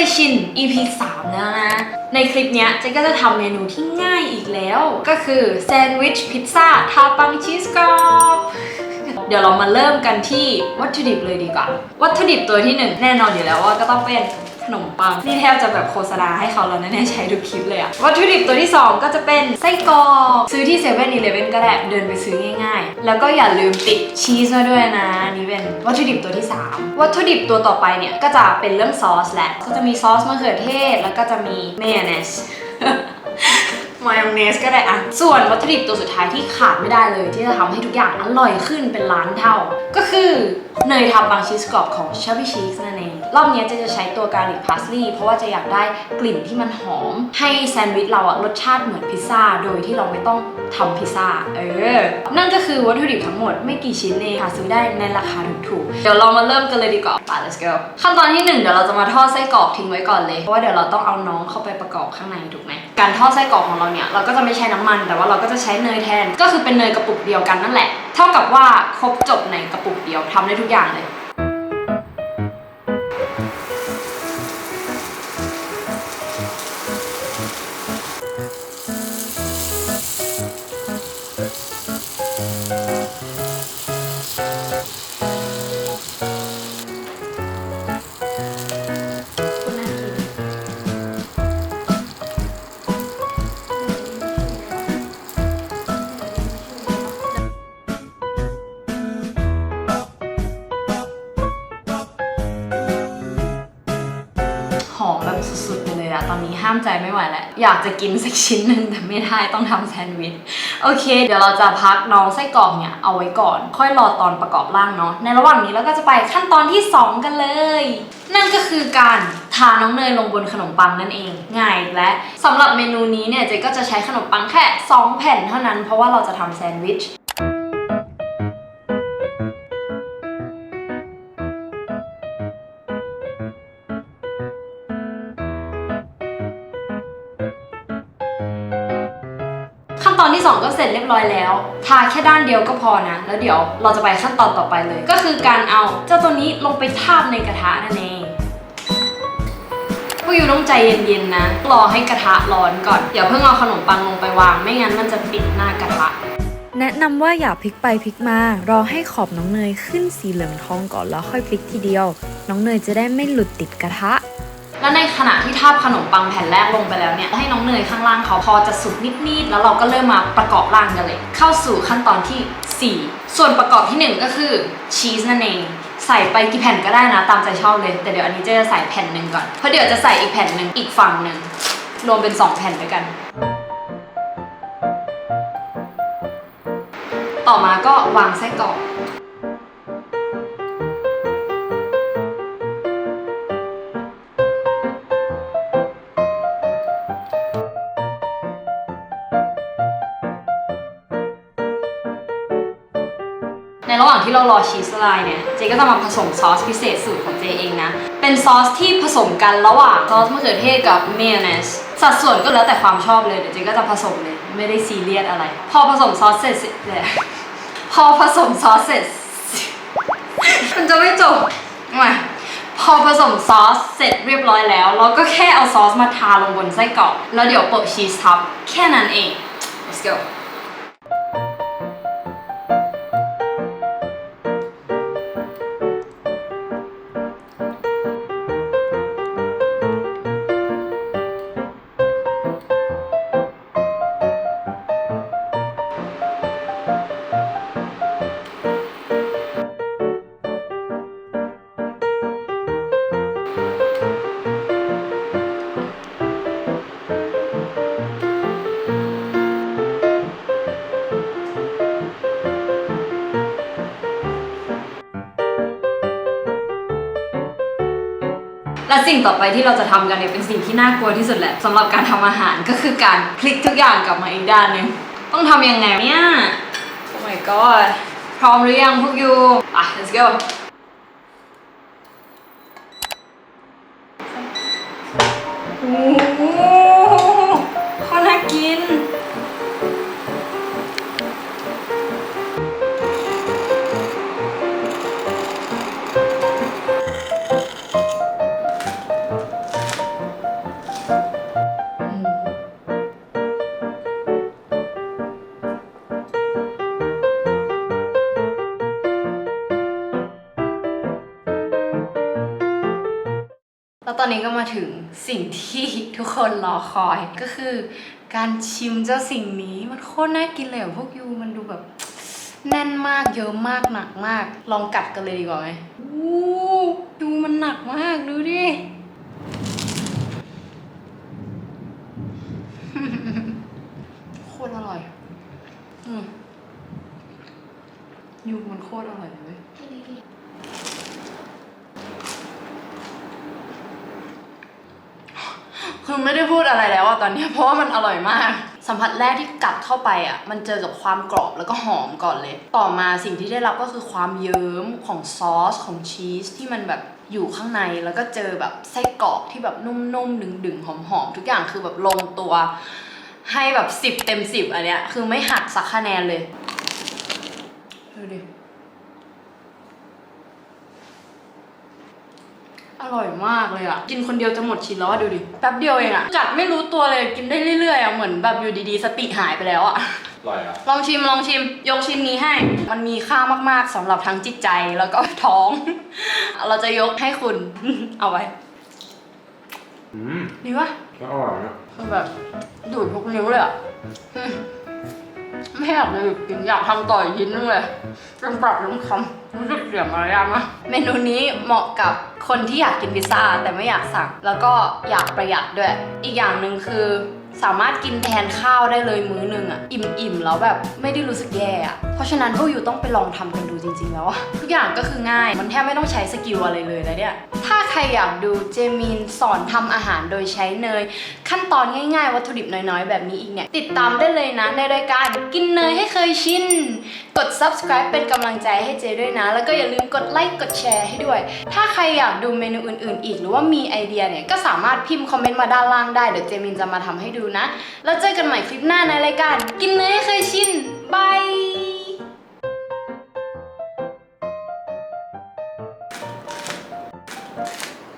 ยชิน EP 3แล้วนะ ในคลิปเนี้ยเจ๊ก็จะทำเมนูที่ง่ายอีกแล้ว ก็คือแซนด์วิชพิซซ่าทาปังชีสกรอบเดี๋ยวเรามาเริ่มกันที่วัตถุดิบเลยดีกว่า วัตถุดิบตัวที่หนึ่งแน่นอนอยู่แล้วว่าก็ต้องเป็น นมปัง นี่แทบจะแบบโฆษณาให้เขาแล้วนะเนี่ยใช้ทุกคลิปเลยอะวัตถุดิบตัวที่ 2 ก็จะเป็นไส้กรอกซื้อที่เซเว่นอีเลฟเว่นก็ได้เดินไปซื้อง่ายๆ แล้วก็อย่าลืมติดชีสมาด้วยนะนี่เป็นวัตถุดิบตัวที่ 3 วัตถุดิบตัวต่อไปเนี่ยก็จะเป็นเรื่องซอสแหละก็จะมีซอสมะเขือเทศ แล้วก็จะมีเมยองเนสมายองเนสก็ได้อะส่วนวัตถุดิบตัวสุดท้ายที่ขาดไม่ได้เลย ที่จะทำให้ทุกอย่างอร่อยขึ้นเป็นล้านเท่า ก็คือเนยทำบางชีสกรอบของ Chubby Cheese นั่นเอง รอบนี้เจะจะใช้ตัวการลิกพาสลีย์เพราะว่าจะอยากได้กลิ่นที่มันหอม ให้แซนด์วิชเราอะรสชาติเหมือนพิซซ่า โดยที่เราไม่ต้องทำพิซซ่า เออ นั่นก็คือวัตถุดิบทั้งหมดไม่กี่ชิ้นเองหาซื้อได้ในราคาถูกๆ เดี๋ยวเรามาเริ่มกันเลยดีกว่าไป let's go ขั้นตอนที่หนึ่งเดี๋ยวเราจะมาทอดไส้กรอกทิ้งไว้ก่อนเลย เพราะว่าเดี๋ยวเราต้องเอาน้องเข้าไปประกอบข้างในถูกไหมการทอดไส้กรอกของเราเนี่ยเราก็จะไม่ใช้น้ำมัน แต่ว่าเราก็จะใช้เนยแทน ก็คือเป็นเนยกระปุกเดียวกันนั่นแหละ เท่ากับว่าครบจบในกระปุกเดียวทำได้ทุกอย่างเลย ดเลยอะตอนนี้ห้ามใจไม่ไหวแล้ว อยากจะกินสักชิ้นหนึ่งแต่ไม่ได้ต้องทำแซนด์วิช โอเค เดี๋ยวเราจะพักน้องไส้กรอกเนี่ยเอาไว้ก่อน ค่อยรอตอนประกอบร่างเนาะ ในระหว่างนี้เราก็จะไปขั้นตอนที่ 2 กันเลย นั่นก็คือการทาน้องเนยลงบนขนมปังนั่นเอง ง่ายและสำหรับเมนูนี้เนี่ยเจ๊ก็จะใช้ขนมปังแค่ 2 แผ่นเท่านั้น เพราะว่าเราจะทำแซนด์วิช ตอนที่ 2 ก็เสร็จเรียบร้อยแล้ว ทาแค่ด้านเดียวก็พอนะ แล้วเดี๋ยวเราจะไปขั้นตอนต่อไปเลย ก็คือการเอาเจ้าตัวนี้ลงไปทาบในกระทะนั่นเองพวกยูต้องใจเย็นๆนะ รอให้กระทะร้อนก่อน อย่าเพิ่งเอาขนมปังลงไปวาง ไม่งั้นมันจะปิดหน้ากระทะ แนะนำว่าอย่าพลิกไปพลิกมา รอให้ขอบน้องเนยขึ้นสีเหลืองทองก่อนแล้วค่อยพลิกทีเดียว น้องเนยจะได้ไม่หลุดติดกระทะ แล้วในขณะที่ทาบขนมปังแผ่นแรกลงไปแล้วเนี่ยให้น้องเนยข้างล่างเขาพอจะสุกนิดๆแล้วเราก็เริ่มมาประกอบร่างกันเลย เข้าสู่ขั้นตอนทีสี่4 ส่วนประกอบทีหนึ่1 ก็คือชีสนั่นเองใส่ไปกี่แผ่นก็ได้นะตามใจชอบเลย แต่เดี๋ยวอันนี้เจะใส่แผ่นหนึ่งก่อนเพราะเดี๋ยวจะใส่อีกแผ่นหนึ่งอีกฝั่งหนึ่งรวมเป็น 2 แผ่นด้วยกัน ต่อมาก็วางไส้กรอก ในระหว่างที่เรารอชีสละลายเนี่ยเจก็จะมาผสมซอสพิเศษสูตรของเจเองนะ เป็นซอสที่ผสมกันระหว่างซอสมะเขือเทศกับเมยอเนสสัดส่วนก็แล้วแต่ความชอบเลยเดี๋ยวเจก็จะผสมเลยไม่ได้ซีเรียสอะไร พอผสมซอสเสร็จเสร็จเลยพอผสมซอสเสร็จมันจะไม่จบมาพอผสมซอสเสร็จเรียบร้อยแล้ว เราก็แค่เอาซอสมาทาลงบนไส้กรอกแล้วเดี๋ยวโปะชีสทับแค่นั้นเอง let's go และสิ่งต่อไปที่เราจะทำกันเนี่ยเป็นสิ่งที่น่ากลัวที่สุดแหละสำหรับการทำอาหารก็คือการพลิกทุกอย่างกลับมาอีกด้านนึงต้องทำยังไงเนี่ย โอ้ my god พร้อมหรือยังพวกยูอะ let's go ตอนนี้ก็มาถึงสิ่งที่ทุกคนรอคอยก็คือการชิมเจ้าสิ่งนี้มันโคตรน่ากินเลยพวกยูมันดูแบบแน่นมากเยอะมากหนักมาก ลองกัดกันเลยดีกว่าไหมอู้ดูมันหนักมากดูดิโคตรอร่อยอืมยูมันโคตรอร่อยเลยเว้ย คือไม่ได้พูดอะไรแล้วอะตอนเนี้ยเพราะว่ามันอร่อยมาก สัมผัสแรกที่กัดเข้าไปอะมันเจอกับความกรอบแล้วก็หอมก่อนเลย ต่อมาสิ่งที่ได้รับก็คือความเยิ้มของซอสของชีสที่มันแบบอยู่ข้างในแล้วก็เจอแบบไส้กรอกที่แบบนุ่มๆดึงๆหอมๆทุกอย่างคือแบบลงตัว ให้แบบสิบเต็มสิบอันเนี้ยคือไม่หักสักคะแนนเลยดูดิ อร่อยมากเลยอะ กินคนเดียวจะหมดชิ้นแล้วอะดูดิ แป๊บเดียวเองอะ กัดไม่รู้ตัวเลย กินได้เรื่อยๆอะ เหมือนแบบอยู่ดีๆ สติหายไปแล้วอะ อร่อยอะ ลองชิมลองชิม ยกชิ้นนี้ให้ มันมีค่ามากๆสำหรับทั้งจิตใจแล้วก็ท้อง เราจะยกให้คุณ เอาไว้ อืมดีปะก็อร่อยนะคือแบบ ดูดทุกนิ้วเลยอะอืมไม่อยากเลยกินอยากทำต่ออีกชิ้นนึงเลยจนปรับน้ำคำรู้สึกเสียมารยาทมากเมนูนี้เหมาะกับ คนที่อยากกินพิซซ่าแต่ไม่อยากสั่ง แล้วก็อยากประหยัดด้วย อีกอย่างหนึ่งคือ สามารถกินแทนข้าวได้เลยมื้อหนึ่งอะอิ่มๆแล้วแบบไม่ได้รู้สึกแย่อะเพราะฉะนั้นพวกอยู่ต้องไปลองทำกันดูจริงๆแล้วอะทุกอย่างก็คือง่ายมันแทบไม่ต้องใช้สกิลอะไรเลยนะเนี่ยถ้าใครอยากดูเจมินสอนทำอาหารโดยใช้เนย ขั้นตอนง่ายๆ วัตถุดิบน้อยๆ แบบนี้อีกเนี่ย ติดตามได้เลยนะ ในรายการกินเนยให้เคยชิน กด subscribe เป็นกำลังใจให้เจด้วยนะ แล้วก็อย่าลืมกดไลค์กดแชร์ให้ด้วย ถ้าใครอยากดูเมนูอื่นๆ อีก หรือว่ามีไอเดียเนี่ยก็สามารถพิมพ์คอมเมนต์มาด้านล่างได้ เดี๋ยวเจมินจะมาทำให้ดูนะ แล้วเจอกันใหม่คลิปหน้าในรายการ กินเนยให้เคยชินบาย